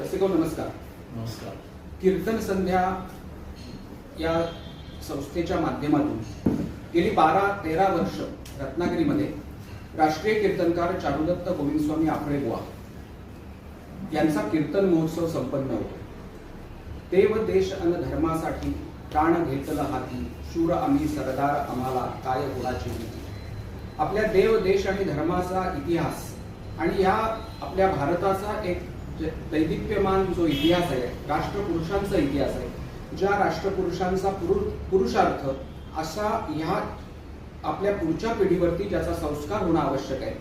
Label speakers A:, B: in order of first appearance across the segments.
A: रसिको नमस्कार.
B: नमस्कार.
A: कीर्तन संध्या या संस्थेच्या माध्यमातून गेली बारा तेरा वर्ष रत्नागिरीमध्ये राष्ट्रीय कीर्तनकार चारुदत्त गोविंदस्वामी आखळे बुवा यांचा कीर्तन महोत्सव संपन्न होतो. देव देश अन धर्मासाठी प्राण घेतलं हाती शूर आम्ही सरदार आम्हाला काय गुणाची भीती. आपल्या देव देश आणि धर्माचा इतिहास आणि या आपल्या भारताचा एक दैदिप्यमान जो इतिहास आहे राष्ट्रपुरुषांचा इतिहास आहे ज्या राष्ट्रपुरुषांचा पुरुषार्थ असा ह्या आपल्या पुढच्या पिढीवरती ज्याचा संस्कार होणं आवश्यक आहे.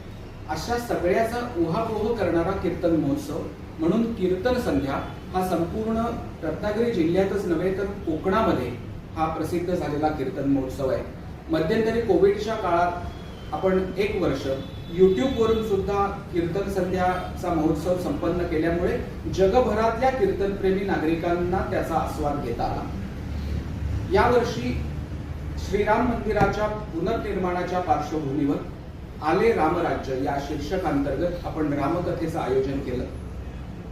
A: अशा सगळ्याचा उहापोह करणारा कीर्तन महोत्सव म्हणून कीर्तन संध्या हा संपूर्ण रत्नागिरी जिल्ह्यातच नव्हे तर कोकणामध्ये हा प्रसिद्ध झालेला कीर्तन महोत्सव आहे. मध्यंतरी कोविडच्या काळात आपण एक वर्ष युट्यूबवरून सुद्धा कीर्तन संध्याचा महोत्सव संपन्न केल्यामुळे जगभरातल्या कीर्तनप्रेमी नागरिकांना त्याचा आस्वाद घेता आला. यावर्षी श्रीराम मंदिराच्या पुनर्निर्माणाच्या पार्श्वभूमीवर आले रामराज्य या शीर्षकांतर्गत आपण रामकथेचं आयोजन केलं.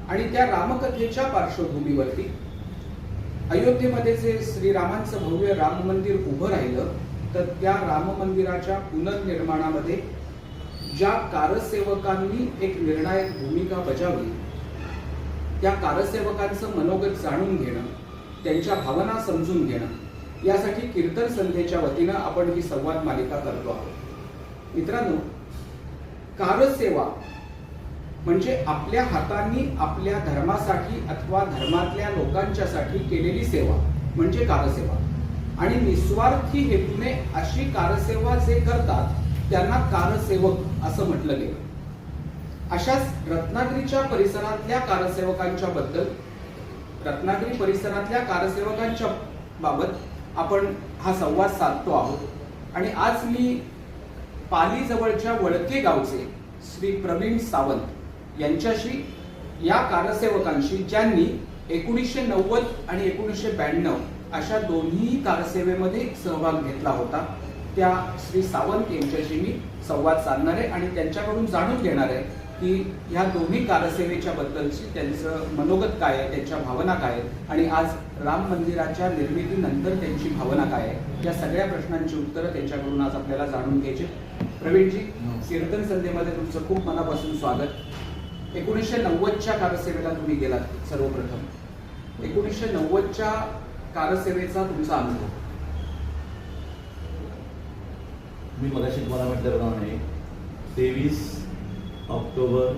A: आणि त्या रामकथेच्या पार्श्वभूमीवरती अयोध्येमध्ये जे श्रीरामांचं भव्य राम मंदिर उभं राहिलं तर त्या राम मंदिराच्या पुनर्निर्माणामध्ये ज्या कारसेवकांनी एक निर्णायक भूमिका बजावली त्या कारसेवकांचं मनोगत जाणून घेणं त्यांच्या भावना समजून घेणं यासाठी कीर्तन संध्येच्या वतीनं आपण ही संवाद मालिका करतो आहोत. मित्रांनो कारसेवा म्हणजे आपल्या हातांनी आपल्या धर्मासाठी अथवा धर्मातल्या लोकांच्यासाठी केलेली सेवा म्हणजे कारसेवा. आणि निस्वार्थी हेतूने अशी कारसेवा जे करतात त्यांना कारसेवक असं म्हटलं गेलं. अशाच रत्नागिरीच्या परिसरातल्या कारसेवकांच्या बद्दल रत्नागिरी परिसरातल्या कारसेवकांच्या बाबत आपण हा संवाद साधतो आहोत. आणि आज मी पालीजवळच्या वळके गावचे श्री प्रवीण सावंत यांच्याशी या कारसेवकांशी ज्यांनी एकोणीसशे नव्वद आणि एकोणीसशे ब्याण्णव अशा दोन्ही कारसेवेमध्ये सहभाग घेतला होता त्या श्री सावंत यांच्याशी मी संवाद साधणार आहे आणि त्यांच्याकडून जाणून घेणार आहे की ह्या दोन्ही कारसेवेच्या बद्दलची त्यांचं मनोगत काय आहे त्यांच्या भावना काय आहेत आणि आज राम मंदिराच्या निर्मितीनंतर त्यांची भावना काय आहे या सगळ्या प्रश्नांची उत्तरं त्यांच्याकडून आज आपल्याला जाणून घ्यायची प्रवीणजी कीर्तन संध्येमध्ये तुमचं खूप मनापासून स्वागत. एकोणीसशे नव्वदच्या कारसेवेला तुम्ही गेलात सर्वप्रथम. एकोणीसशे नव्वदच्या कारसेवेचा तुमचा अनुभव.
B: मी मगाशी तुम्हाला म्हटल्याप्रमाणे तेवीस ऑक्टोबर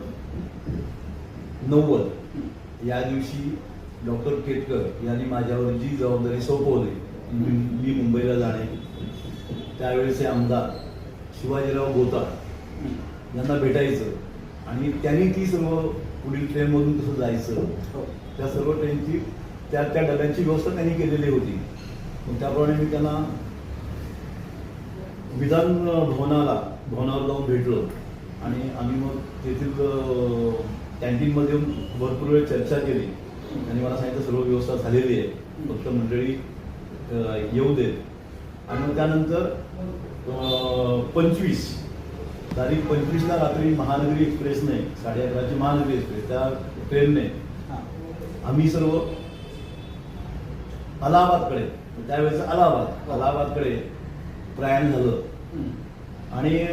B: नव्वद या दिवशी डॉक्टर केटकर यांनी माझ्यावर जी जबाबदारी सोपवली मी मुंबईला जाणे त्यावेळेचे आमदार शिवाजीराव बोता यांना भेटायचं आणि त्यांनी ती सर्व पुढील ट्रेनमधून कसं जायचं
A: हो.
B: त्या सर्व ट्रेनची त्या त्या डब्यांची व्यवस्था त्यांनी केलेली होती त्याप्रमाणे मी त्यांना विधान भवनाला भवनावर जाऊन भेटलो. आणि आम्ही मग तेथील कॅन्टीनमध्ये येऊन भरपूर वेळ चर्चा केली. आणि मला सांगितलं सर्व व्यवस्था झालेली आहे. फक्त मंडळी येऊ देत. आणि मग त्यानंतर पंचवीस तारीख पंचवीसला रात्री महानगरी एक्सप्रेसने साडे अकराची महानगरी एक्सप्रेस त्या ट्रेनने. आम्ही सर्व अलाहाबादकडे त्यावेळेस अलाहाबाद अलाहाबादकडे प्रयाण झालं. आणि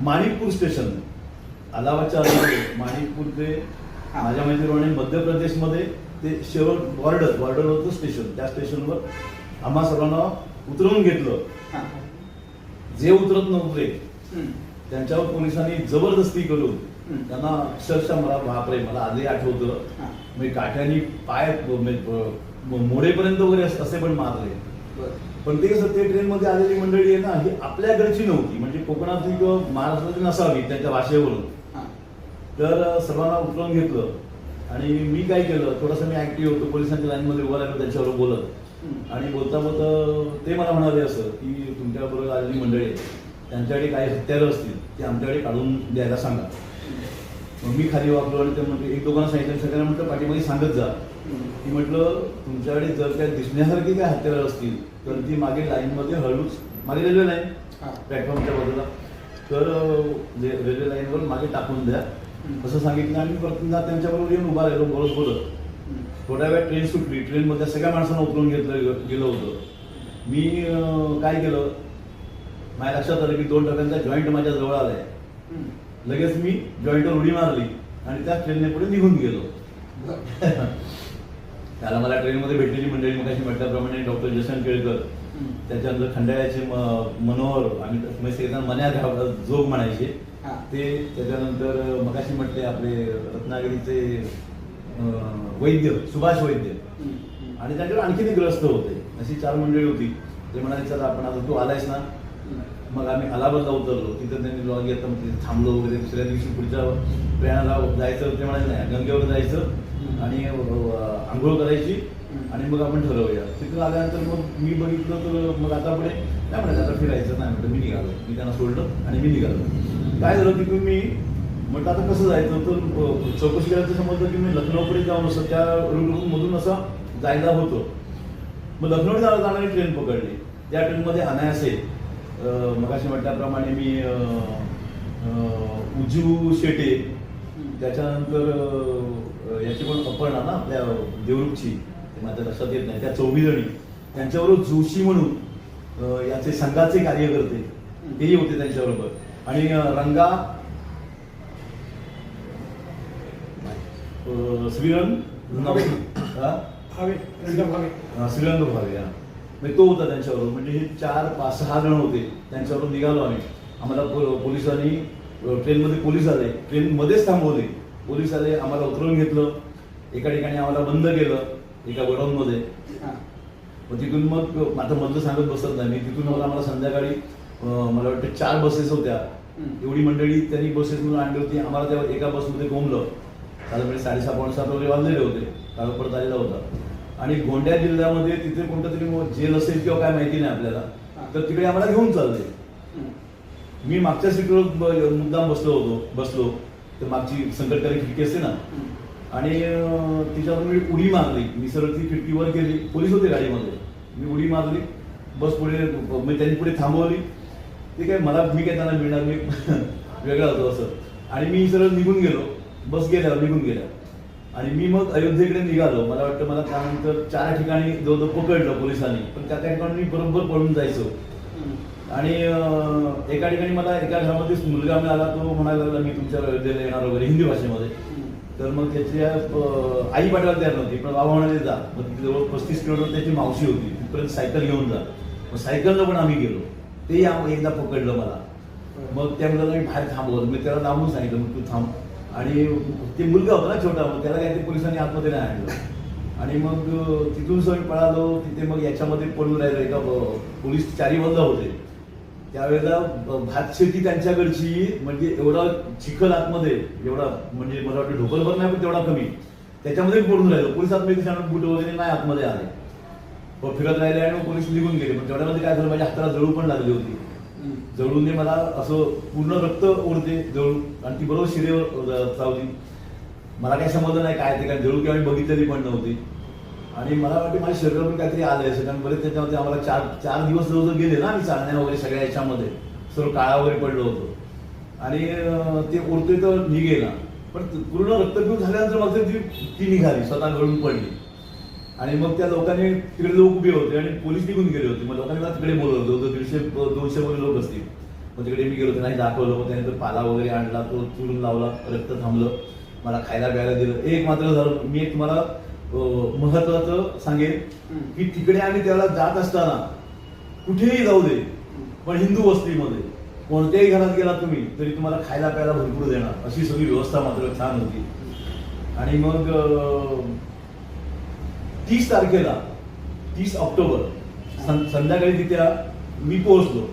B: माणिकपूर स्टेशन अलाहाबादच्या माणिकपूर ते. माझ्या माहितीप्रमाणे मध्य प्रदेशमध्ये ते शेवट बॉर्डर बॉर्डर होतं स्टेशन त्या स्टेशनवर आम्हा सर्वांना उतरवून घेतलं. जे उतरत नव्हते. त्यांच्यावर पोलिसांनी जबरदस्ती करून. त्यांना अक्षरशः मला बापरे मला आधी आठवतं. म्हणजे काठ्यानी पाय म- मोडेपर्यंत वगैरे अस- पण मारले. पण ते कसं ते ट्रेनमध्ये आलेली मंडळी आहे ना ही आपल्याकडची नव्हती. म्हणजे कोकणातली किंवा महाराष्ट्रातली नसावी त्यांच्या भाषेवरून. तर सर्वांना उतरवून घेतलं. आणि मी काय केलं थोडंसं मी ऍक्टिव्ह होतो पोलिसांच्या लाईनमध्ये उभा राहिलो त्यांच्यावर बोलत. आणि बोलता बोलता ते मला म्हणाले असं की तुमच्याबरोबर आलेली मंडळी आहे, त्यांच्याकडे काही हत्यारं असतील ते आमच्याकडे काढून द्यायला सांगा. मग मी खाली वापरलो आणि ते म्हणजे एक दोघांना सांगितलं सगळ्यांना म्हटलं पाठीमध्ये सांगत जा. की म्हटलं तुमच्याकडे जर काय दिसण्यासारखी काय हत्यारं असतील तर ती मागे लाईनमध्ये हळूच मागे रेल्वे लाईन. प्लॅटफॉर्मच्या बाजूला तर अं, जे रेल्वे लाईनवर मागे टाकून द्या. असं सांगितलं आणि परत पुन्हा त्यांच्याबरोबर येऊन उभा राहिलो बोलत बोलत. थोड्या वेळ ट्रेन सुटली ट्रेनमध्ये सगळ्या माणसांना उतरून घेतलं गेलं होतं मी काय केलं माझ्या लक्षात आलं की दोन टक्क्यांचा जॉईंट माझ्या जवळ आलाय. लगेच मी जॉईंटवर उडी मारली आणि त्या ट्रेनने पुढे निघून गेलो. त्याला मला ट्रेनमध्ये भेटलेली मंडळी मग म्हटल्याप्रमाणे डॉक्टर जयशंकर केळकर. त्याच्यानंतर खंडाळ्याचे मनोहर आणि मन्या जोग म्हणायचे. ते त्याच्यानंतर मगाशी म्हटले आपले रत्नागिरीचे वैद्य सुभाष वैद्य. आणि त्यांच्यावर आणखीन ग्रस्त होते अशी चार मंडळी होती ते म्हणाले चला आपण आता तू आलायस ना. मग आम्ही अलाहाबादला उतरलो तिथं त्यांनी लॉग तिथे थांबलो वगैरे दुसऱ्या दिवशी पुढच्या प्रयाणाला जायचं ते म्हणाले नाही गंगेवर जायचं आणि आंघोळ करायची आणि मग आपण ठरवूया. तिथून आल्यानंतर मग मी बघितलं तर मग आता पुढे काय म्हणाले आता फिरायचं नाही म्हटलं मी निघालो. मी त्यांना सोडलं आणि मी निघालो. काय झालं तिथून मी म्हटलं आता कसं जायचं? तर चौकशी करायचं समजलं की मी लखनौकडे जाऊन असं त्या रूट मधून असं जायला होतो. मग लखनौ जायला जाणारी ट्रेन पकडली. त्या ट्रेनमध्ये अनायासे मगाशी म्हटल्याप्रमाणे मी उज्जू शेटे. त्याच्यानंतर याची पण अपर्णा ना आपल्या देवरूपची. ते माझ्या लक्षात येत नाही. त्या चौघी जणी. त्यांच्याबरोबर जोशी म्हणून याचे संघाचे कार्यकर्ते. तेही होते त्यांच्याबरोबर. आणि रंगा श्रीरंग श्रीरंग भावे हा. म्हणजे तो होता त्यांच्याबरोबर. म्हणजे हे चार पाच सहा जण होते. त्यांच्याबरोबर निघालो आम्ही. आम्हाला पोलिसांनी ट्रेनमध्ये पोलीस आले. ट्रेनमध्येच थांबवले. पोलीस आले आम्हाला उतरवून घेतलं. एका ठिकाणी आम्हाला बंद केलं एका गोडाऊनमध्ये. मग तिथून मग आता मधलं सांगत बसत नाही. मी तिथून मग आम्हाला संध्याकाळी मला वाटतं चार बसेस होत्या. एवढी मंडळी त्यांनी बसेस म्हणून आणली होती. आम्हाला त्या एका बसमध्ये कोंबलं साधारण साडेसहा पावणे सात वगैरे वाजलेले होते. परत आलेला होता. आणि गोंड्या जिल्ह्यामध्ये तिथे कोणतं तरी जेल असेल किंवा काय माहिती नाही आपल्याला तर तिकडे आम्हाला घेऊन चालले. मी मागच्या सीटवर मुद्दाम बसलो होतो बसलो. तर मागची संकटकारी खिडकी असते ना. आणि तिच्यावर मी उडी मारली. मी सरळ ती खिडकी वर केली पोलीस होते गाडीमध्ये. मी उडी मारली. बस पुढे मी त्यांनी पुढे थांबवली. ते काय मला मी काय त्यांना मिळणार मी वेगळा होतो असं. आणि मी सरळ निघून गेलो. बस गेल्या निघून गेल्या. आणि मी मग अयोध्येकडे निघालो. मला वाटतं मला त्यानंतर चार ठिकाणी जवळ पकडलं पोलिसांनी. पण त्या ठिकाणी मी बरोबर पळून जायचो. आणि एका ठिकाणी मला एका घरामध्ये मुलगा मिळाला तो म्हणायला लागला मी तुमच्या अयोध्येला येणार वगैरे हिंदी भाषेमध्ये. तर मग त्याची आई पाठवायला तयार नव्हती पण बाबा म्हणाले जा. मग तिथे जवळ पस्तीस किलोमीटर त्याची मावशी होती तिथपर्यंत सायकल घेऊन जा. मग सायकलनं पण आम्ही गेलो. ते आम्ही एकदा पकडलं मला. मग त्या मुलाला मी बाहेर थांबवलं. मी त्याला लांबून सांगितलं मग तू थांब. आणि ते मुलगा होता ना छोटा मग त्याला काय ते पोलिसांनी आतमध्ये नाही आणलं. आणि मग तिथून सगळी पळालो. तिथे मग याच्यामध्ये पडून राहिलो. एका पोलीस चारी बंद होते. त्यावेळेला भात शेती त्यांच्याकडची म्हणजे एवढा चिखल आतमध्ये एवढा म्हणजे मला वाटतं ढोकलभर नाही पण तेवढा कमी. त्याच्यामध्ये पडून राहिलो? पोलीस आतमध्ये बूट वगैरे नाही आतमध्ये आले. मग फिरत राहिले आणि मग पोलीस निघून गेले. पण तेवढ्यामध्ये काय झालं माझ्या हाताला जळू पण लागली होती. जळूने मला असं पूर्ण रक्त ओढते जळू आणि ती बरोबर शिरेवर चावली मला काही समजलं नाही काय ते काय जळू किंवा बघितलेली पण नव्हती. आणि मला वाटतं माझ्या शरीरावर पण काहीतरी आलंय आहे कारण बरेच त्याच्यामध्ये आम्हाला चार चार दिवस जवळ गेले ना आम्ही चालण्या वगैरे सगळ्या याच्यामध्ये. सर्व काळा वगैरे पडलो होतो. आणि ते उरते तर निघेला. पण पूर्ण रक्तपिऊ झाल्यानंतर मात्र ती ती निघाली स्वतः गळून पडली. आणि मग त्या लोकांनी तिकडे लोक उभे होते आणि पोलीस निघून गेले होते. मग लोकांनी मला तिकडे बोलवलं होतं. दीडशे दोनशे वगैरे लोक असतील. मग तिकडे मी गेलो होतो नाही दाखवलं. मग त्यानंतर पाला वगैरे आणला तो चुरून लावला रक्त थांबलं. मला खायला प्यायला दिलं. एक मात्र झालं. मी एक तुम्हाला महत्वाचं सांगेन. की तिकडे आम्ही त्याला जात असताना कुठेही जाऊ दे पण हिंदू वस्तीमध्ये कोणत्याही घरात गेला तुम्ही तरी तुम्हाला खायला प्यायला भरपूर देणार. अशी सगळी व्यवस्था मात्र छान होती. आणि मग तीस तारखेला तीस ऑक्टोबर संध्याकाळी तिथे मी पोहोचलो.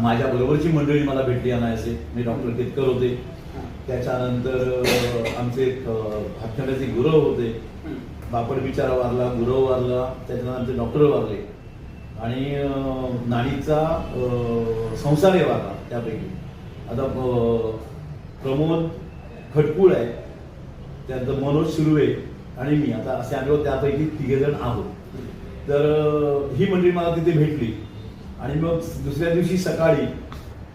B: माझ्या बरोबरची मंडळी मला भेटली अनायसे मी डॉक्टर केतकर होते. त्याच्यानंतर आमचे हातखंड्याचे गुरव होते. बापड बिचारा वारला गुरव वारला त्याच्यानंतर डॉक्टर वारले. आणि नाणीचा संसारे वारला त्यापैकी. आता प्रमोद खटकुळ आहे. त्यानंतर मनोज शिरुवे आणि मी. आता असे आम्ही त्यापैकी तिघे जण आहोत. तर ही मंडळी मला तिथे भेटली. आणि मग दुसऱ्या दिवशी सकाळी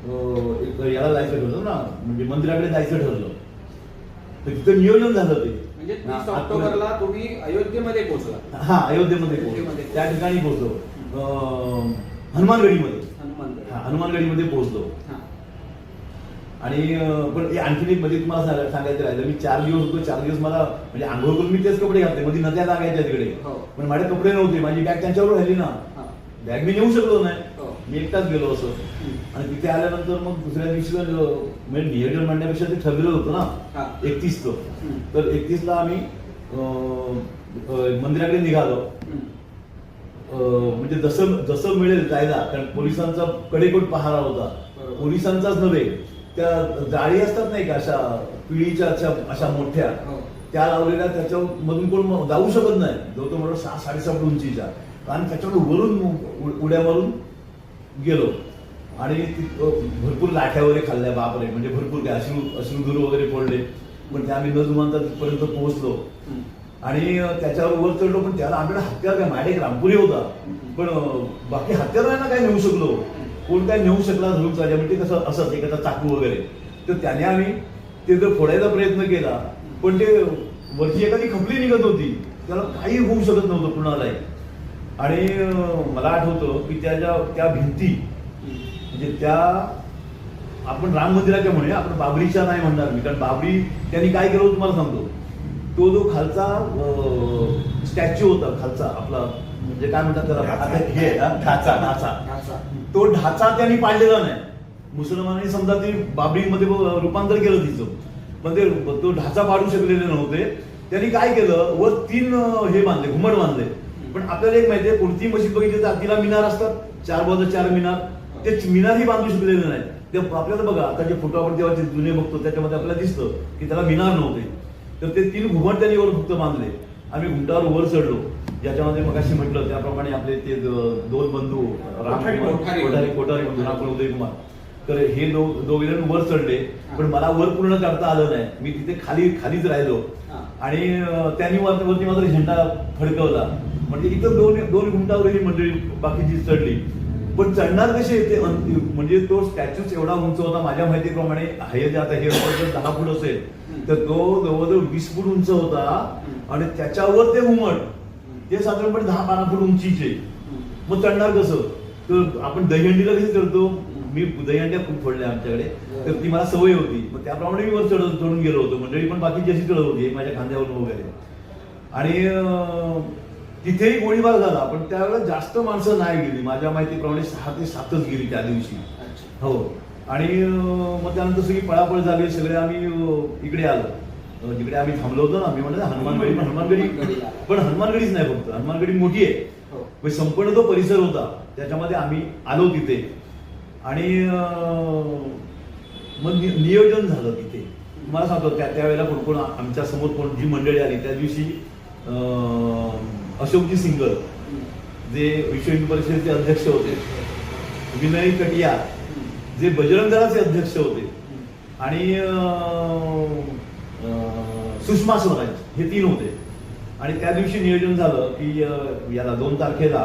B: एक याला जायचं ठरलं ना म्हणजे मंदिराकडे जायचं ठरलं तर तिथं नियोजन झालं ते.
A: म्हणजे तीस ऑक्टोबरला तुम्ही अयोध्येमध्ये पोहोचला.
B: हा अयोध्येमध्ये. पोहोचलो. त्या ठिकाणी पोहोचलो. हनुमानगडीमध्ये.
A: हनुमानगड.
B: हा, हनुमानगडीमध्ये पोहोचलो.
A: हा.
B: आणि अं, पण हे आणखीन एक मध्ये तुम्हाला सांगा- सांगायचं राहिलं मी चार दिवस होतो चार दिवस मला म्हणजे आंघोळ करून मी तेच कपडे घातले मध्ये नद्या लागायच्या तिकडे.
A: हो.
B: पण माझे कपडे नव्हते माझी बॅग त्यांच्यावर राहिली ना.
A: हा.
B: बॅग मी नेऊ शकलो नाही.
A: हो.
B: मी एकटाच गेलो असं. आणि तिथे आल्यानंतर मग दुसऱ्या दिवशी म्हणजे नियोजन म्हणण्यापेक्षा ते ठरलेलं होतं. ना एकतीसचं
A: हम्म.
B: तर एकतीसला आम्ही अं, अं, मंदिराकडे निघालो म्हणजे जसं जसं मिळेल जायला कारण पोलिसांचा कडेकोट पहारा होता. पोलिसांचाच नव्हे त्या जाळी असतात नाही का अशा पिढीच्या अशा अशा मोठ्या
A: हो.
B: त्या लावलेल्या त्याच्या मधून कोण जाऊ शकत नाही जो तो म्हणून सहा साडेसहा फूट उंचीच्या कारण त्याच्यावर वरून उड्या मारून गेलो आणि भरपूर लाठ्या वगैरे खाल्ल्या बापरे. म्हणजे भरपूर काय अश्रू अश्रूधूर वगैरे पडले पण ते आम्ही न जुमानता तिथपर्यंत पोहोचलो. आणि त्याच्यावर वर चढलो पण त्याला आमच्याकडे हत्यार काय माझ्या एक रामपुरी होता. पण बाकी हत्यार ना काय नेऊ शकलो? कोण काय नेऊ शकला धरून चालल्या म्हणजे कसं असंच एखादा चाकू वगैरे. तर त्याने आम्ही ते जर फोडायचा प्रयत्न केला पण ते वरची एखादी खपली निघत होती. त्याला काही होऊ शकत नव्हतं कुणालाही. आणि मला आठवतं की त्या ज्या त्या भिंती म्हणजे त्या आपण राम मंदिराच्या म्हणे आपण बाबरीच्या नाही म्हणणार मी कारण बाबरी त्यांनी काय केलं तुम्हाला सांगतो. तो जो खालचा स्टॅच्यू होता खालचा आपला म्हणजे काय म्हणतात त्याला?
C: ढाचा.
B: आता ढाचा. ढाचा.
A: ढाचा.
B: तो ढाचा त्यांनी पाडलेला नाही. मुसलमानांनी समजा ते बाबरीमध्ये रूपांतर केलं तिचं. पण ते तो ढाचा पाडू शकलेले नव्हते. त्यांनी काय केलं? वर तीन हे बांधले घुमट बांधले. पण आपल्याला एक माहितीये कोणती मशीद बघितली तर तिला मिनार असतात. चार बाजू चार मिनार. ते मिनारही बांधू शकलेले नाही ते आपल्याला बघा आता जे फोटो आपण जेव्हा जुने बघतो त्याच्यामध्ये आपल्याला दिसतं की त्याला मिनार नव्हते. तर ते तीन घुमट त्यांनी वर फक्त बांधले. आम्ही घुमटावर वर चढलो. ज्याच्यामध्ये मगाशी म्हटलं त्याप्रमाणे आपले ते दोन बंधू
A: कोठारी, कोठारी.
B: बंधू उदय कुमार. तर हे दो दोघे जण वर चढले. पण मला वर पूर्ण चढता आलं नाही. मी तिथे खाली खालीच राहिलो. आणि त्यांनी वर- वरती मात्र झेंडा फडकवला. म्हणजे इथं दोन दोन घुमटावर ही मंडळी बाकीची चढली. पण चढणार कसे ते? अंतिम म्हणजे तो स्टॅच्यूच एवढा उंच होता माझ्या माहितीप्रमाणे हे जे आता हे जर दहा फूट असेल तर तो जवळजवळ वीस फूट उंच होता. आणि त्याच्यावर ते घुमट ते साधारणपणे दहा बारा फूट उंचीचे. मग चढणार कसं? तर आपण दहीहंडीला कशी चढतो? मी दहीहंड्या खूप फोडल्या आमच्याकडे. तर ती मला सवय होती. मग त्याप्रमाणे मी वर चढ चढून गेलो होतो. मंडळी पण बाकीची अशी चढत होती माझ्या खांद्यावरून वगैरे. आणि तिथेही गोळीबार झाला पण त्यावेळेला जास्त माणसं नाही गेली. माझ्या माहितीप्रमाणे सहा ते सातच गेली त्या दिवशी. हो. आणि मग त्यानंतर सगळी पळापळ झाली सगळे आम्ही इकडे आलो. जिकडे आम्ही थांबलो होतो ना मी म्हणलं हनुमानगडी पण हनुमानगडी. पण हनुमानगडीच नाही फक्त. हनुमानगडी मोठी आहे.
A: हो.
B: म्हणजे संपूर्ण तो परिसर होता. त्याच्यामध्ये आम्ही आलो तिथे. आणि मग नियोजन झालं तिथे. तुम्हाला सांगतो त्या त्यावेळेला कोण कोण आमच्यासमोर कोण जी मंडळी आली त्या दिवशी अशोकजी सिंगल. जे विश्व हिंदू परिषदेचे अध्यक्ष होते विनय कटिया. जे बजरंग दलाचे अध्यक्ष होते. आणि सुषमा स्वराज हे तीन होते आणि त्या दिवशी नियोजन झालं की याला दोन तारखेला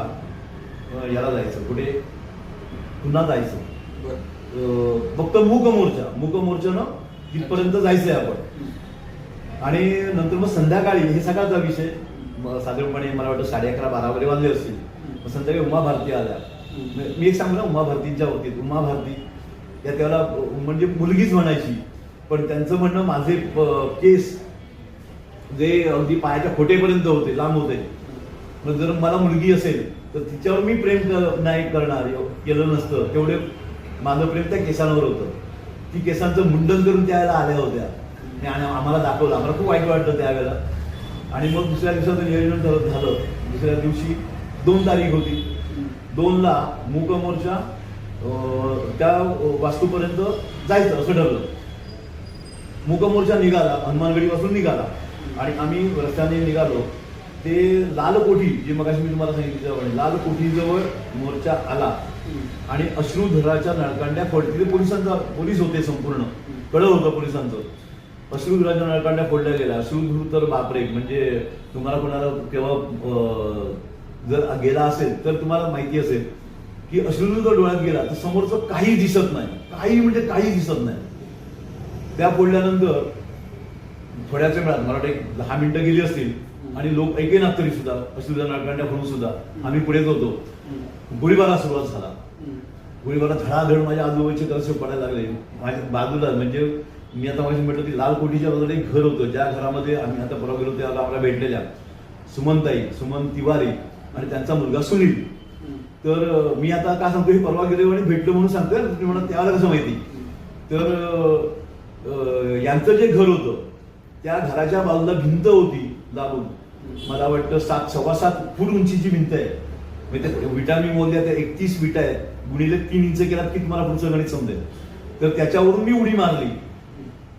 B: याला जायचं कुठे पुन्हा जायचं फक्त मूक मोर्चा मूक मोर्चानं तिथपर्यंत जायचंय आपण. आणि नंतर मग संध्याकाळी हे सकाळचा विषय साधारणपणे मला वाटतं साडे अकरा बारा वगैरे वाजले असतील. मग संध्याकाळी उमा भारती आल्या. मी एक सांगू ना उमा भारतींच्या बाबतीत. उमा भारती या त्याला म्हणजे मुलगीच म्हणायची. पण त्यांचं म्हणणं माझे केस जे अगदी पायाच्या खोटेपर्यंत होते लांब होते. मग जर मला मुलगी असेल तर तिच्यावर मी प्रेम नाही करणार. केलं नसतं. तेवढे माझं प्रेम त्या केसांवर होतं. ती केसांचं मुंडन करून त्यावेळेला आल्या होत्या. आणि आम्हाला दाखवलं. आम्हाला खूप वाईट वाटलं त्यावेळेला. आणि मग दुसऱ्या दिवसाचं नियोजन झालं. दुसऱ्या दिवशी दोन तारीख होती. दोनला मूक मोर्चा त्या वास्तूपर्यंत जायचं असं ठरलं. मूक मोर्चा निघाला हनुमानगडीपासून निघाला. आणि आम्ही रस्त्याने निघालो. ते लाल कोठी जे मगाशी मी तुम्हाला सांगितलं लाल कोठीजवळ मोर्चा आला. आणि अश्रुधराच्या नळकांड्या पडतील. पोलिसांचा पोलीस होते संपूर्ण. कळलं होतं पोलिसांचं. अश्रुधराच्या नळकांड्या फोडल्या गेल्या अश्रुधूर तर बापरे म्हणजे तुम्हाला कोणाला केव्हा जर गेला असेल तर तुम्हाला माहिती असेल की अश्रू जर डोळ्यात गेला तर समोरचं काही दिसत नाही. काही म्हणजे काही दिसत नाही. त्या फोडल्यानंतर थोड्याच वेळात मला वाटतं एक दहा मिनिटं गेली असतील आणि लोक ऐकेनात तरी सुद्धा अश्रूच्या नळकांड्या फोडून सुद्धा आम्ही पुढे होतो गोळीबारा सुरुवात झाला. गोळीबारा धडाधड माझ्या आजोबाचे कलसे पडायला लागले. माझ्या बाजूला म्हणजे मी आता माझी म्हटलं की लाल कोटीच्या बाजूला एक घर होतं. ज्या घरामध्ये आम्ही आता परवा गेलो त्याला आम्हाला भेटलेल्या. सुमनताई सुमन तिवारी आणि त्यांचा मुलगा सुनील. तर मी आता का सांगतो हे परवा गेलो आणि भेटलो म्हणून सांगतोय. तुम्ही म्हणा त्याला कसं माहिती? तर यांचं जे घर होतं त्या घराच्या बाजूला भिंत होती लागून मला वाटतं सात सव्वा सात फूट उंचीची भिंत आहे. म्हणजे त्या विटा मी मोजल्या त्या एकतीस विटा आहेत. गुणिले तीन इंच केलात की तुम्हाला पुढचं गणित समजेल. तर त्याच्यावरून मी उडी मारली.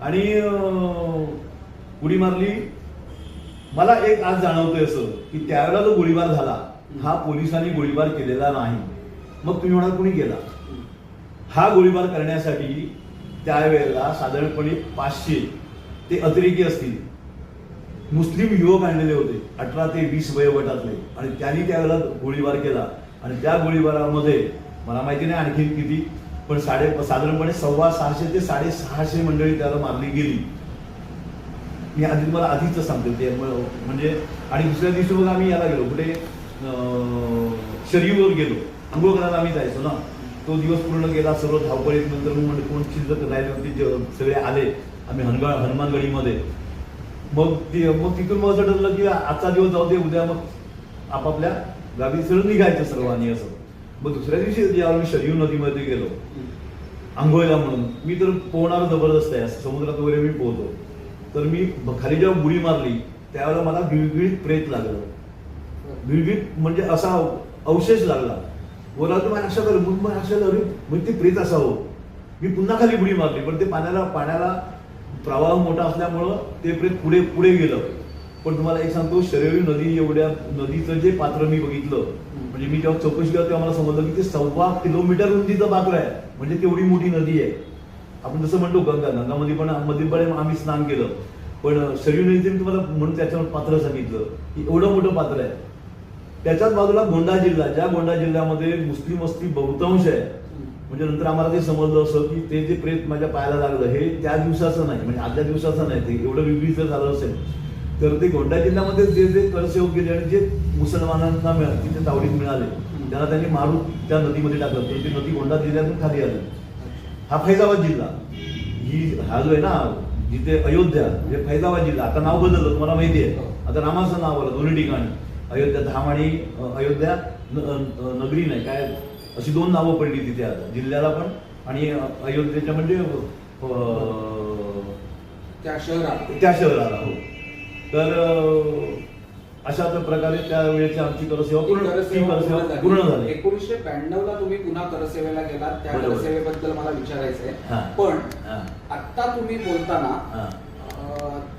B: आणि अं, उडी मारली. मला एक आज जाणवतोय असं की त्यावेळेला जो गोळीबार झाला हा पोलिसांनी गोळीबार केलेला नाही. मग तुम्ही म्हणाल कुणी केला? हा गोळीबार करण्यासाठी त्यावेळेला साधारणपणे पाचशे ते अतिरेकी असतील. मुस्लिम युवक आणलेले होते अठरा ते वीस वयोगटातले आणि त्यांनी त्यावेळेला गोळीबार केला. आणि त्या गोळीबारामध्ये मला माहिती नाही आणखी किती पण साडे साधारणपणे सव्वा सहाशे ते साडेसहाशे मंडळी त्याला मारली गेली. मी आधी तुम्हाला आधीच सांगतो ते म्हणजे आणि दुसऱ्या दिवशी मग आम्ही याला गेलो कुठे शरीरवर गेलो. आंघोळ करायला आम्ही जायचो ना. तो दिवस पूर्ण गेला सर्व धावपळीत नंतर मग म्हणजे कोण शिल्लक राहिले होते सगळे आले. आम्ही हनगा हनुमानगडीमध्ये. मग ती मग तिथून मग असं ठरलं की आजचा दिवस जाऊ दे उद्या मग आपापल्या गावी सरळ निघायचं सर्वांनी असं. मग दुसऱ्या दिवशी ज्यावेळी मी शरीर नदीमध्ये गेलो. आंघोळीला म्हणून. मी तर पोहणार जबरदस्त आहे. असं समुद्रात वगैरे मी पोहतो. तर मी खाली जेव्हा बुडी मारली त्यावेळेला मला गिळगिळीत प्रेत लागलं. गिळगिळीत म्हणजे असा अवशेष लागला. बोला तर माझ्या अशा आलं मग माझ्या लक्षात अरे मग ते प्रेत असावं. मी पुन्हा खाली बुडी मारली. पण ते पाण्याला पाण्याला प्रवाह मोठा असल्यामुळं ते प्रेत पुढे पुढे गेलं. पण तुम्हाला एक सांगतो शरीर नदी एवढ्या नदीचं जे पात्र मी बघितलं म्हणजे मी जेव्हा चौकशी केलं तेव्हा मला समजलं की ते सव्वा किलोमीटर रुंदीचं पात्र आहे. म्हणजे तेवढी मोठी नदी आहे. आपण जसं म्हणतो गंगा गंगामध्ये पण मध्ये पण आम्ही स्नान केलं. पण शरीर नदीचे मी तुम्हाला म्हणून त्याच्यावर पात्र सांगितलं की एवढं मोठं पात्र आहे. त्याच्याच बाजूला गोंडा जिल्हा ज्या गोंडा जिल्ह्यामध्ये मुस्लिम वस्ती बहुतांश आहे. म्हणजे नंतर आम्हाला ते समजलं असं की ते जे प्रेत माझ्या पायाला लागलं हे त्या दिवसाचं नाही म्हणजे आदल्या दिवसाचं नाही ते एवढं विक्रीच झालं असेल. तर ते गोंडा जिल्ह्यामध्ये जे जे करसेवक गेले आणि जे मुसलमानांना मिळाले तिथे तावडीत मिळाले त्यांना त्यांनी मारून त्या नदीमध्ये टाकलं. तर ती नदी गोंडा जिल्ह्यातून खाली आली. हा फैजाबाद जिल्हा. ही हा जो आहे ना जिथे अयोध्या हे फैजाबाद जिल्हा आता नाव बदललं तुम्हाला माहिती आहे. आता रामाचं नाव आलं दोन्ही ठिकाणी. अयोध्या धाम आणि अयोध्या नगरी नाही काय अशी दोन नावं पडली तिथे आता जिल्ह्याला पण आणि अयोध्येच्या म्हणजे अ,
A: त्या शहरात.
B: त्या शहराला हो. तर अशा प्रकारे त्या वेळेची आमची करसेवा पूर्ण
A: पूर्ण झाली. एकोणीसशे ब्याण्णव ला तुम्ही पुन्हा करसेवेला गेलात त्या. करसेवेबद्दल मला विचारायचंय. पण आता तुम्ही बोलताना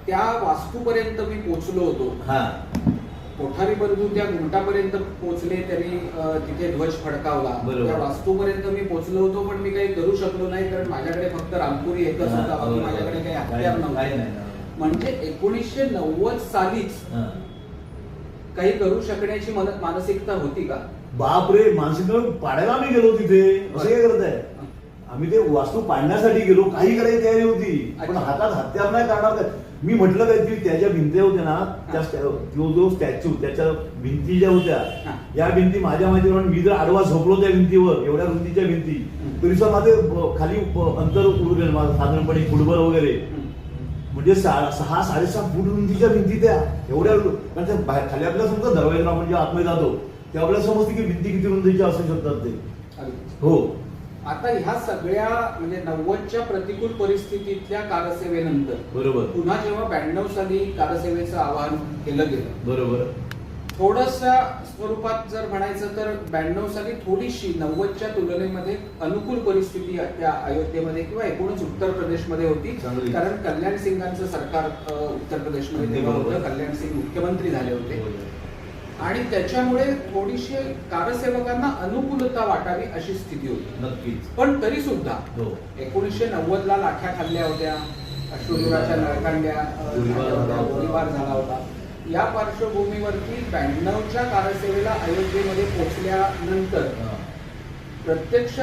A: त्या वास्तूपर्यंत मी पोहोचलो होतो
B: हा.
A: कोठारी बंधू त्या घुमटापर्यंत पोहोचले त्यांनी तिथे ध्वज फडकावला. त्या वास्तूपर्यंत मी पोहोचलो होतो पण मी काही करू शकलो नाही कारण माझ्याकडे फक्त रामपुरी एकच होता. माझ्याकडे काही हत्यार नव्हते
B: नाही.
A: म्हणजे एकोणीसशे नव्वद सालीच. काही करू शकण्याची मन- मानसिकता होती का?
B: बापरे मानसिक पाडायला आम्ही गेलो तिथे. असं काय करत आहे आम्ही ते वास्तू पाडण्यासाठी गेलो. काही करायची तयारी होती. पण. हातात हत्यार नाही काढणार काय? मी म्हटलं काय की त्याच्या भिंती होत्या ना त्या तो जो स्टॅच्यू त्याच्या भिंती ज्या होत्या. या भिंती माझ्या माहिती मी जर आडवा झोपलो त्या भिंतीवर एवढ्या रुंदीच्या भिंती. तरी सुद्धा माझे खाली अंतर उडवेल माझं साधारणपणे फुटबॉल वगैरे. म्हणजे सहा साडेसहा फूट रुंदीच्या भिंती त्या एवढ्या कारण बाहेर खाली आपल्याला समजतं दरवाजा आपण जेव्हा आतमध्ये जातो तेव्हा आपल्याला समजते की भिंती किती रुंदीच्या असू शकतात ते. हो.
A: आता ह्या सगळ्या म्हणजे नव्वदच्या प्रतिकूल परिस्थितीतल्या कारसेवेनंतर
B: बरोबर.
A: पुन्हा जेव्हा ब्याण्णव साली कारसेवेचं आवाहन केलं गेलं
B: बरोबर.
A: थोडसा स्वरूपात जर म्हणायचं तर ब्याण्णव साली थोडीशी नव्वदच्या तुलनेमध्ये अनुकूल परिस्थिती त्या अयोध्येमध्ये किंवा एकूणच उत्तर प्रदेशमध्ये होती. कारण कल्याण सिंगांचं सरकार उत्तर प्रदेशमध्ये तेव्हा. होतं. कल्याण सिंग मुख्यमंत्री झाले होते. आणि त्याच्यामुळे थोडीशी कारसेवकांना अनुकूलता वाटावी अशी स्थिती होती.
B: नक्कीच.
A: पण तरी सुद्धा
B: हो.
A: एकोणीसशे नव्वद ला लाठ्या खाल्ल्या होत्या. अश्रुधुराच्या नळकांड्या
B: गोळीबार झाला होता.
A: या पार्श्वभूमीवरती ब्याण्णवच्या कारसेवेला अयोध्येमध्ये पोहोचल्यानंतर
B: हा.
A: प्रत्यक्ष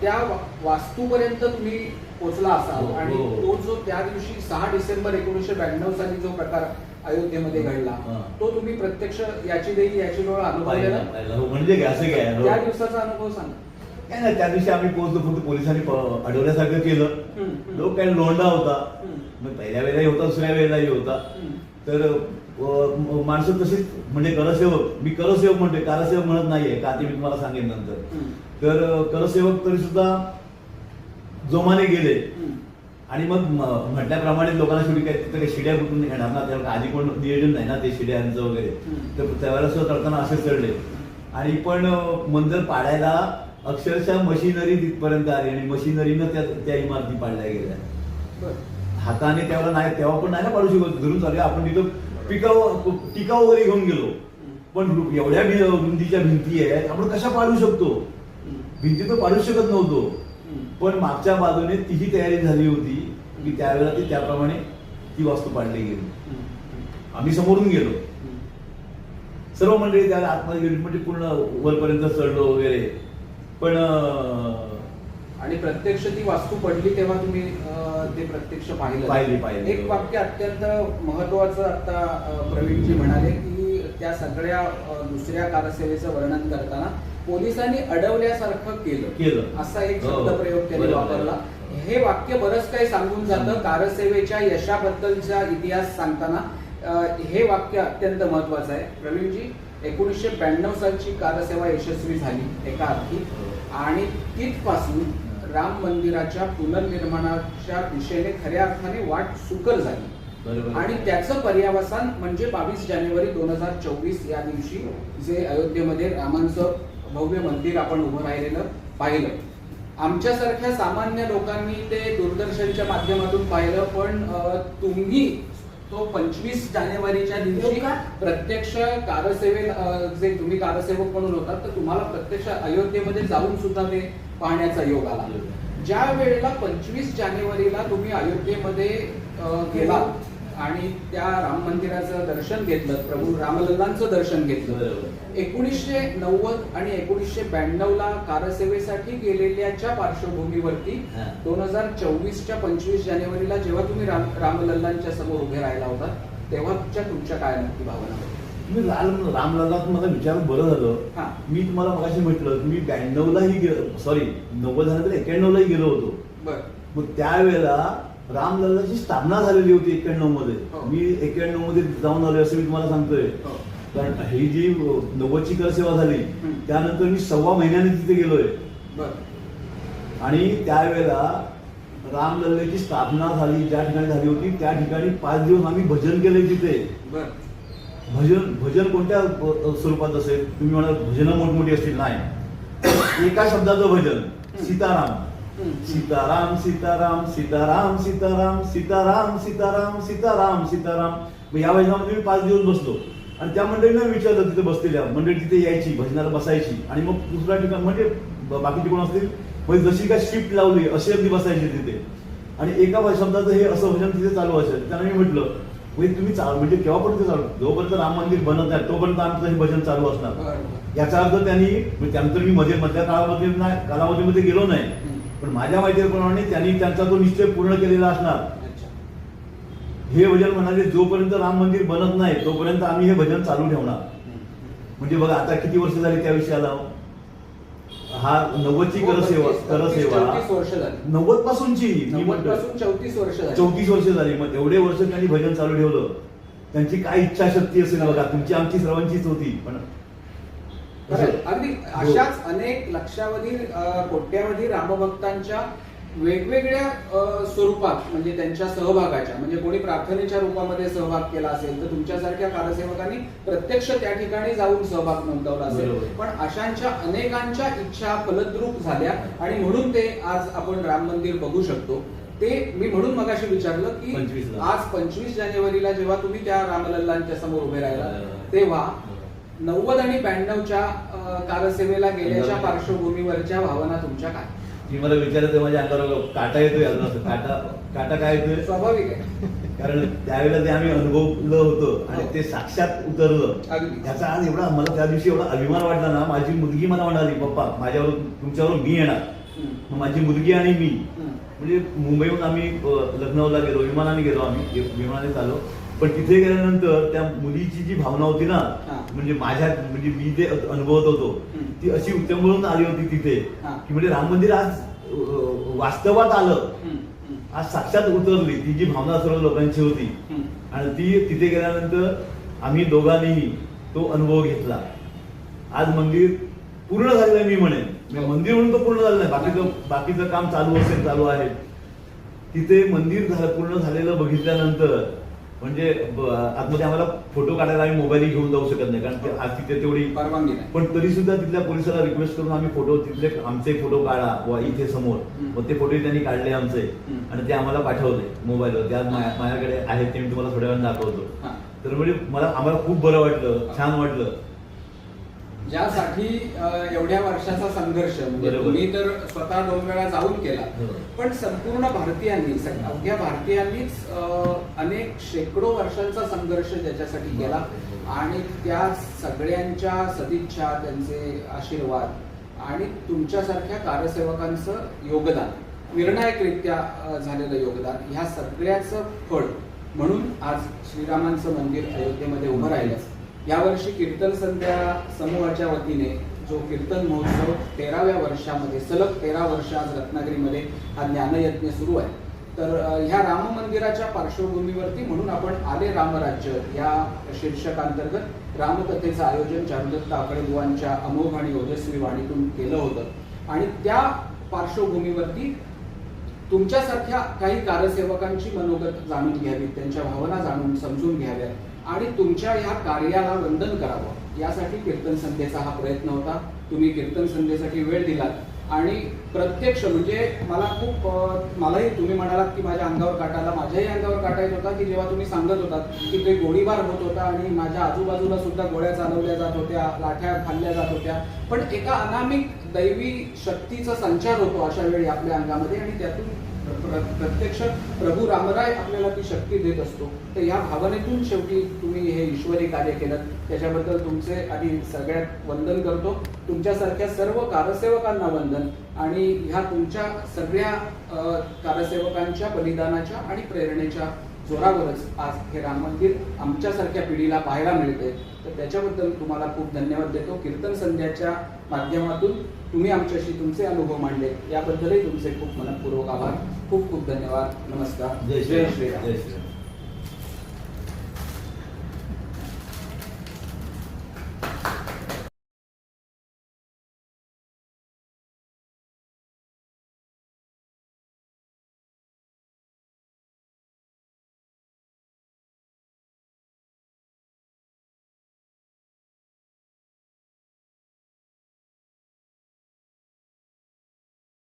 A: त्या वास्तूपर्यंत तुम्ही पोहोचला असाल
B: हो,
A: आणि
B: हो.
A: तो जो त्या दिवशी सहा डिसेंबर एकोणीसशे ब्याण्णव साली जो प्रकार अयोध्येमध्ये घडला. तो तुम्ही प्रत्यक्ष याची देखील याची
B: पाहिलं हो म्हणजे असं काय हो.
A: त्या दिवसाचा अनुभव सांगा
B: काय नाही त्या दिवशी आम्ही पोहोचलो फक्त पोलिसांनी अडवल्यासारखं केलं. लोक काय लोंढा होता. मग पहिल्या वेळेलाही होता दुसऱ्या वेळेलाही होता. तर माणसं तशीच म्हणजे करसेवक मी करसेवक म्हणतोय कारसेवक म्हणत नाहीये का ते मी तुम्हाला सांगेन नंतर. तर करसेवक तरी सुद्धा जोमाने गेले. आणि मग म्हटल्याप्रमाणे लोकांना शेवटी काय तिथे काही शिड्या कुठून येणार ना त्याला आधी कोण नियोजन नाही ना ते शिड्यांचं वगैरे. तर त्यावेळेला सुद्धा चढताना असे चढले आणि पण मंदिर पाडायला अक्षरशः मशिनरी तिथपर्यंत आली आणि मशिनरीनं त्या त्या इमारती पाडल्या गेल्या
A: बरं.
B: हाताने त्यावेळेला नाही तेव्हा पण नाही ना पाडू शकत. धरून चालू आपण तिथं टिकाऊ टिकाऊ वगैरे घेऊन गेलो. पण एवढ्या रुंदीच्या भिंती आहेत आपण कशा पाडू शकतो? भिंती तर पाडू शकत नव्हतो. पण मागच्या बाजूने तीही तयारी झाली होती की त्यावेळेला ती त्याप्रमाणे ती वास्तू पाडली गेली. आम्ही समोरून गेलो. सर्व मंडळी त्या आतमध्ये गेली म्हणजे पूर्ण वरपर्यंत चढलो वगैरे. पण
A: आणि प्रत्यक्ष ती वास्तू पडली तेव्हा तुम्ही ते प्रत्यक्ष पाहिलं. एक वाक्य अत्यंत महत्वाचं आता प्रवीणजी म्हणाले की त्या सगळ्या दुसऱ्या कारसेवेचं वर्णन करताना पोलिसांनी अडवल्यासारखं केलं.
B: केलं.
A: असा एक
B: हो,
A: शब्दप्रयोग त्यांनी. वापरला. हे वाक्य बरंच काही सांगून जातं. कारसेवेच्या यशाबद्दलचा इतिहास सांगताना हे वाक्य अत्यंत महत्वाचं आहे. प्रवीणजी एकोणीसशे ब्याण्णव सालची कारसेवा यशस्वी झाली एका अर्थी आणि तिथपासून राम मंदिराच्या पुनर्निर्माणाच्या दिशेने खऱ्या अर्थाने वाट सुकर झाली.
B: बरोबर.
A: आणि त्याचं पर्यावसान म्हणजे बावीस जानेवारी दोन हजार चोवीस या दिवशी जे अयोध्येमध्ये रामांचं भव्य मंदिर आपण उभं राहिलेलं पाहिलं. आमच्यासारख्या सामान्य लोकांनी ते दूरदर्शनच्या माध्यमातून पाहिलं पण तुम्ही तो पंचवीस जानेवारीच्या दिवशी
C: लोका-
A: प्रत्यक्ष कारसेवे जे तुम्ही कारसेवक म्हणून होतात तर तुम्हाला प्रत्यक्ष अयोध्येमध्ये जाऊन सुद्धा ते पाहण्याचा योग आला ज्या वेळेला पंचवीस जानेवारीला तुम्ही अयोध्येमध्ये अं, गेलात आणि त्या राम मंदिराचं दर्शन घेतलं प्रभू रामलल्लांचं दर्शन घेतलं. एकोणीसशे नव्वद आणि एकोणीसशे ब्याण्णव ला कारसेवेसाठी गेलेल्याच्या पार्श्वभूमीवरती. दोन हजार चोवीसच्या पंचवीस जानेवारीला जेव्हा तुम्ही राम रामलल्लांच्या समोर उभे राहिला होता तेव्हाच्या तुमच्या काय नक्की भावना होत्या?
B: तुम्ही राम रामलल्ला मला विचारून बरं
A: हा.
B: झालं मी तुम्हाला मगाशी म्हटलं मी ब्याण्णवलाही गेलो सॉरी नव्वद झालं तर एक्क्याण्णवलाही गेलो होतो मग त्यावेळेला रामलल्लाची स्थापना झालेली होती एक्क्याण्णवमध्ये
A: हो.
B: मी एक्क्याण्णवमध्ये जाऊन आलोय असं मी तुम्हाला सांगतोय
A: हो.
B: कारण ही जी नव्वदची कर सेवा झाली. त्यानंतर मी सव्वा महिन्याने तिथे गेलोय आणि त्यावेळेला रामलल्लेची स्थापना झाली ज्या ठिकाणी झाली होती त्या ठिकाणी पाच दिवस आम्ही भजन केले तिथे भजन भजन कोणत्या स्वरूपात असेल? तुम्ही म्हणाल भजनं मोठमोठी असतील. नाही. एका शब्दाचं भजन सीताराम. सीताराम सीताराम सीताराम सीताराम सीताराम सीताराम सीताराम सीताराम. या भजनामध्ये मी पाच दिवस बसलो आणि त्या मंडळीनं विचारलं तिथे बसलेल्या मंडळी तिथे यायची भजनाला बसायची. आणि मग दुसऱ्या ठिकाण म्हणजे बाकीचे कोण असतील? म्हणजे जशी काय शिफ्ट लावली अशी अगदी बसायची तिथे. आणि एका शब्दाचं हे असं भजन तिथे चालू असेल. त्यांना मी म्हटलं म्हणजे तुम्ही चाल म्हणजे केव्हापर्यंत चालू? जोपर्यंत राम मंदिर बनत नाही तोपर्यंत आमचं हे भजन चालू असणार. याचा अर्थ त्यांनी म्हणजे त्यानंतर मी मध्ये मधल्या काळामध्ये नाही कालावधीमध्ये गेलो नाही. पण माझ्या माहितीप्रमाणे त्यांनी त्यांचा तो निश्चय पूर्ण केलेला असणार. हे भजन म्हणाले जोपर्यंत राम मंदिर बनत नाही तोपर्यंत आम्ही हे भजन चालू ठेवणार. म्हणजे बघा आता किती वर्ष झाली त्या विषयाला? हा नव्वदची करसेवा करसेवा
A: चौतीस वर्ष झाली.
B: नव्वद पासूनची मी
A: चौतीस वर्ष झाली.
B: चौतीस वर्ष झाली. मग एवढे वर्ष त्यांनी भजन चालू ठेवलं. त्यांची काय इच्छाशक्ती असेल बघा. तुमची आमची सर्वांचीच होती. पण.
A: अगदी
B: हो.
A: अशाच अनेक लक्षावधी कोट्यावधी रामभक्तांच्या वेगवेगळ्या स्वरूपात म्हणजे त्यांच्या सहभागाच्या म्हणजे कोणी प्रार्थनेच्या रूपामध्ये सहभाग केला असेल तर तुमच्यासारख्या कारसेवकांनी प्रत्यक्ष त्या ठिकाणी जाऊन सहभाग नोंदवला असेल. पण अशांच्या अनेकांच्या इच्छा फलद्रूप झाल्या आणि म्हणून ते आज आपण राम मंदिर बघू शकतो ते मी म्हणून मगाशी विचारलं की
B: 25 ला.
A: आज पंचवीस जानेवारीला जेव्हा तुम्ही त्या रामलल्लांच्या समोर उभे राहिला. तेव्हा नव्वद आणि ब्याण्णवच्या कारसेवेला गेल्याच्या. पार्श्वभूमीवरच्या भावना तुमच्या काय
B: ती मला विचारते माझ्या अंगावर काटा येतोय अजून असं. काटा काटा काय येतोय?
A: स्वाभाविक आहे.
B: कारण त्यावेळेला ते आम्ही अनुभवलं होतं आणि ते साक्षात उतरलं. त्याचा आज एवढा मला त्या दिवशी एवढा अभिमान वाटला ना माझी मुलगी मला म्हणाली पप्पा माझ्यावर तुमच्यावर मी येणार. माझी मुलगी आणि मी. म्हणजे मुंबईहून आम्ही लखनौला गेलो विमानाने गेलो आम्ही. विमानाने चाललो. पण तिथे गेल्यानंतर त्या मुलीची जी भावना होती ना. म्हणजे माझ्या म्हणजे मी ते अनुभवत होतो. ती अशी उत्तमळून आली होती तिथे. की म्हणजे राम मंदिर आज वास्तवात आलं. आज साक्षात उतरली ती जी भावना सर्व लोकांची होती. आणि ती तिथे गेल्यानंतर आम्ही दोघांनीही तो अनुभव घेतला आज मंदिर पूर्ण झालेलं मी म्हणेन म्हणजे मंदिर म्हणून तो पूर्ण झालं नाही बाकीचं बाकीचं काम चालू असेल चालू आहे तिथे मंदिर झालं पूर्ण झालेलं बघितल्यानंतर म्हणजे आतमध्ये आम्हाला फोटो काढायला आम्ही मोबाईल घेऊन जाऊ शकत नाही कारण आज तिथे तेवढी
A: परवानगी नाही.
B: पण तरी सुद्धा तिथल्या पोलिसाला रिक्वेस्ट करून आम्ही फोटो तिथले आमचे फोटो काढा वा इथे समोर. मग ते फोटो त्यांनी काढले आमचे. आणि ते आम्हाला पाठवले मोबाईलवर त्या माझ्या- माझ्याकडे आहेत ते मी तुम्हाला थोड्या वेळाने दाखवतो. तर म्हणजे मला आम्हाला खूप बरं वाटलं छान वाटलं.
A: ज्यासाठी एवढ्या वर्षाचा संघर्ष म्हणजे. तुम्ही तर स्वतः दोन वेळा जाऊन केला. पण संपूर्ण भारतीयांनी अवघ्या भारतीयांनीच अनेक शेकडो वर्षांचा संघर्ष ज्याच्यासाठी केला. आणि त्या सगळ्यांच्या सदिच्छा त्यांचे आशीर्वाद आणि तुमच्यासारख्या कार्यसेवकांचं योगदान निर्णायकरित्या झालेलं योगदान ह्या सगळ्याचं फळ म्हणून आज श्रीरामांचं मंदिर अयोध्येमध्ये उभं राहिलं. यावर्षी कीर्तन संध्या समूहाच्या वतीने जो कीर्तन महोत्सव तेराव्या वर्षामध्ये सलग तेरा वर्ष आज रत्नागिरीमध्ये हा ज्ञानयज्ञ सुरू आहे. तर ह्या राम मंदिराच्या पार्श्वभूमीवरती म्हणून आपण आले रामराज्य या शीर्षकांतर्गत. रामकथेचं आयोजन चारुदत्त आकडेबुवांच्या अमोघ आणि ओजस्वी वाणीतून केलं होतं. आणि त्या पार्श्वभूमीवरती तुमच्यासारख्या काही कार्यसेवकांची मनोगत जाणून घ्यावी त्यांच्या भावना जाणून समजून घ्याव्यात. आणि तुमच्या ह्या कार्याला वंदन करावं. यासाठी कीर्तन संध्येचा हा प्रयत्न होता. तुम्ही कीर्तन संध्येसाठी वेळ दिलात. आणि प्रत्यक्ष म्हणजे मला खूप मलाही तुम्ही म्हणालात की माझ्या अंगावर काटाला माझ्याही अंगावर काटा येत होता की जेव्हा तुम्ही सांगत होतात की ते गोळीबार होत होता आणि माझ्या आजूबाजूला सुद्धा गोळ्या चालवल्या जात होत्या लाठ्या खाल्ल्या जात होत्या. पण एका अनामिक दैवी शक्तीचा संचार होतो अशा वेळी आपल्या अंगामध्ये आणि त्यातून प्रत्यक्ष प्रभू रामराय आपल्याला ती शक्ती देत असतो. तर या भावनेतून शेवटी तुम्ही हे ईश्वरी कार्य केलं. त्याच्याबद्दल तुमचे आधी सगळ्यात वंदन करतो. तुमच्यासारख्या सर्व कारसेवकांना वंदन. आणि ह्या तुमच्या सगळ्या कारसेवकांच्या बलिदानाच्या आणि प्रेरणेच्या जोरावरच आज हे राम मंदिर आमच्यासारख्या पिढीला पाहायला मिळते तर त्याच्याबद्दल तुम्हाला खूप धन्यवाद देतो. कीर्तन संध्याच्या माध्यमातून तुम्ही आमच्याशी तुमचे अनुभव मांडले याबद्दलही तुमचे खूप मनपूर्वक आभार. खूप खूप धन्यवाद. नमस्कार.
B: जय श्रीराम जय श्रीराम